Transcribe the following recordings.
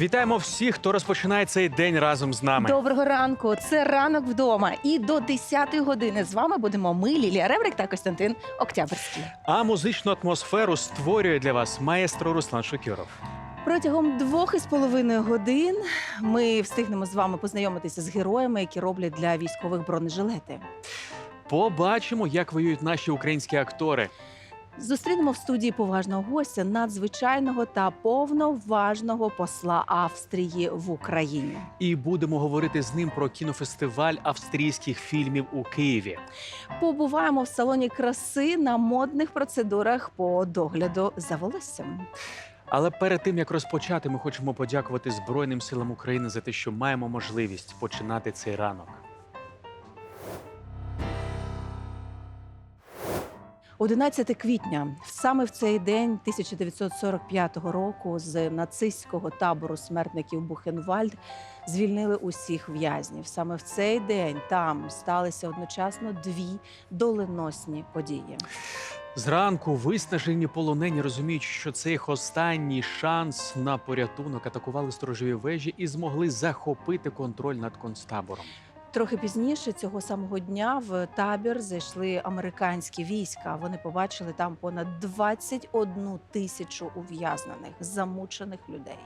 Вітаємо всіх, хто розпочинає цей день разом з нами. Доброго ранку. Це ранок вдома. І до 10-ї години з вами будемо ми, Лілія Реврик та Костянтин Октябрьський. А музичну атмосферу створює для вас маестро Руслан Шокіров. Протягом двох із половиною годин ми встигнемо з вами познайомитися з героями, які роблять для військових бронежилети. Побачимо, як воюють наші українські актори. Зустрінемо в студії поважного гостя, надзвичайного та повноважного посла Австрії в Україні. І будемо говорити з ним про кінофестиваль австрійських фільмів у Києві. Побуваємо в салоні краси на модних процедурах по догляду за волоссям. Але перед тим як розпочати, ми хочемо подякувати Збройним силам України за те, що маємо можливість починати цей ранок. 11 квітня, саме в цей день 1945 року, з нацистського табору смертників Бухенвальд звільнили усіх в'язнів. Саме в цей день там сталися одночасно дві доленосні події. Зранку виснажені полонені розуміють, що це їх останній шанс на порятунок. Атакували сторожові вежі і змогли захопити контроль над концтабором. Трохи пізніше цього самого дня в табір зайшли американські війська. Вони побачили там понад 21 тисячу ув'язнених, замучених людей.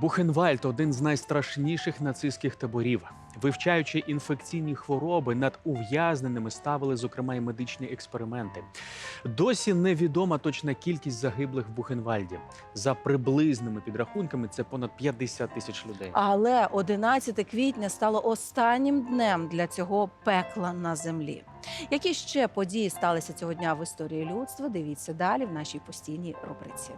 Бухенвальд один з найстрашніших нацистських таборів. Вивчаючи інфекційні хвороби, над ув'язненими ставили, зокрема, і медичні експерименти. Досі невідома точна кількість загиблих в Бухенвальді. За приблизними підрахунками, це понад 50 тисяч людей. Але 11 квітня стало останнім днем для цього пекла на землі. Які ще події сталися цього дня в історії людства? Дивіться далі в нашій постійній рубриці.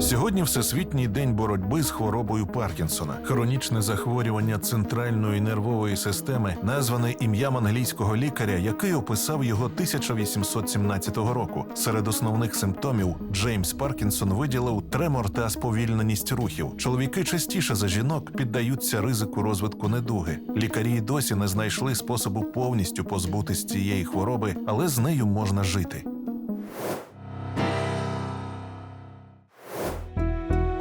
Сьогодні Всесвітній день боротьби з хворобою Паркінсона, хронічне захворювання центральної нервової системи, назване ім'ям англійського лікаря, який описав його 1817 року. Серед основних симптомів Джеймс Паркінсон виділив тремор та сповільненість рухів. Чоловіки частіше за жінок піддаються ризику розвитку недуги. Лікарі досі не знайшли способу повністю позбутись цієї хвороби, але з нею можна жити.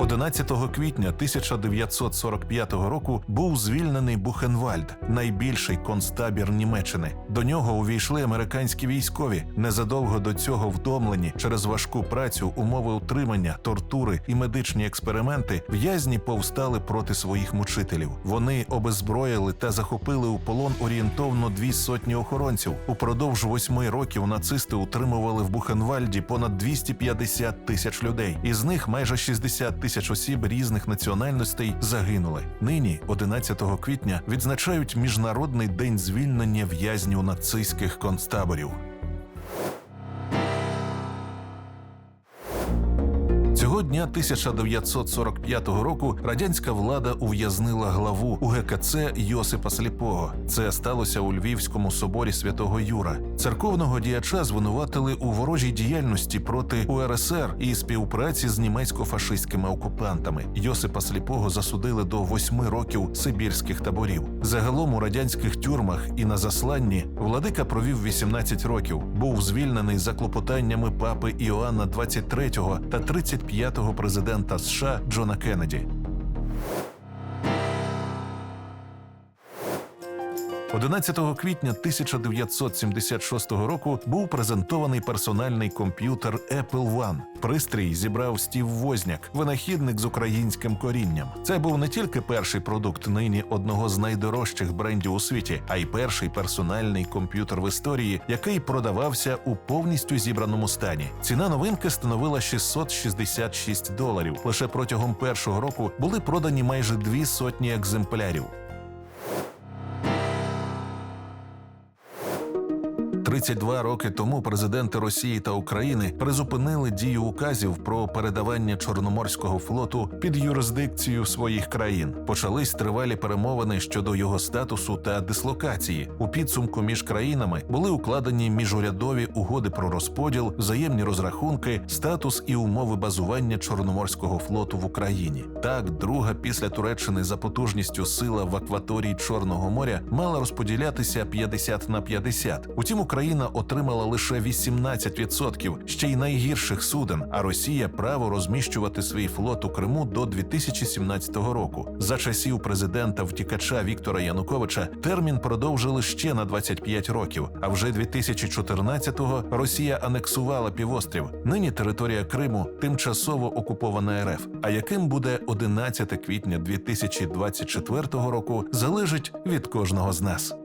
11 квітня 1945 року був звільнений Бухенвальд, найбільший концтабір Німеччини. До нього увійшли американські військові. Незадовго до цього вдомлені через важку працю, умови утримання, тортури і медичні експерименти. В'язні повстали проти своїх мучителів. Вони обезброїли та захопили у полон орієнтовно дві сотні охоронців. Упродовж восьми років нацисти утримували в Бухенвальді понад 250 тисяч людей. Із них майже 60 тисяч осіб різних національностей загинули. Нині, 11 квітня, відзначають міжнародний день звільнення в'язнів нацистських концтаборів. Цього дня 1945 року радянська влада ув'язнила главу УГКЦ Йосипа Сліпого. Це сталося у Львівському соборі святого Юра. Церковного діяча звинуватили у ворожій діяльності проти УРСР і співпраці з німецько-фашистськими окупантами. Йосипа Сліпого засудили до восьми років сибірських таборів. Загалом у радянських тюрмах і на засланні владика провів 18 років. Був звільнений за клопотаннями папи Іоанна 23 та 35-го президента США Джона Кеннеді. 11 квітня 1976 року був презентований персональний комп'ютер Apple One. Пристрій зібрав Стів Возняк, винахідник з українським корінням. Це був не тільки перший продукт нині одного з найдорожчих брендів у світі, а й перший персональний комп'ютер в історії, який продавався у повністю зібраному стані. Ціна новинки становила 666 доларів. Лише протягом першого року були продані майже дві сотні екземплярів. 32 роки тому президенти Росії та України призупинили дію указів про передавання Чорноморського флоту під юрисдикцію своїх країн. Почались тривалі перемовини щодо його статусу та дислокації. У підсумку між країнами були укладені міжурядові угоди про розподіл, взаємні розрахунки, статус і умови базування Чорноморського флоту в Україні. Так, друга після Туреччини за потужністю сила в акваторії Чорного моря мала розподілятися 50 на 50. Утім, Україна Україна отримала лише 18%, ще й найгірших суден, а Росія право розміщувати свій флот у Криму до 2017 року. За часів президента втікача Віктора Януковича термін продовжили ще на 25 років. А вже 2014-го Росія анексувала півострів. Нині територія Криму тимчасово окупована РФ. А яким буде 11 квітня 2024 року, залежить від кожного з нас.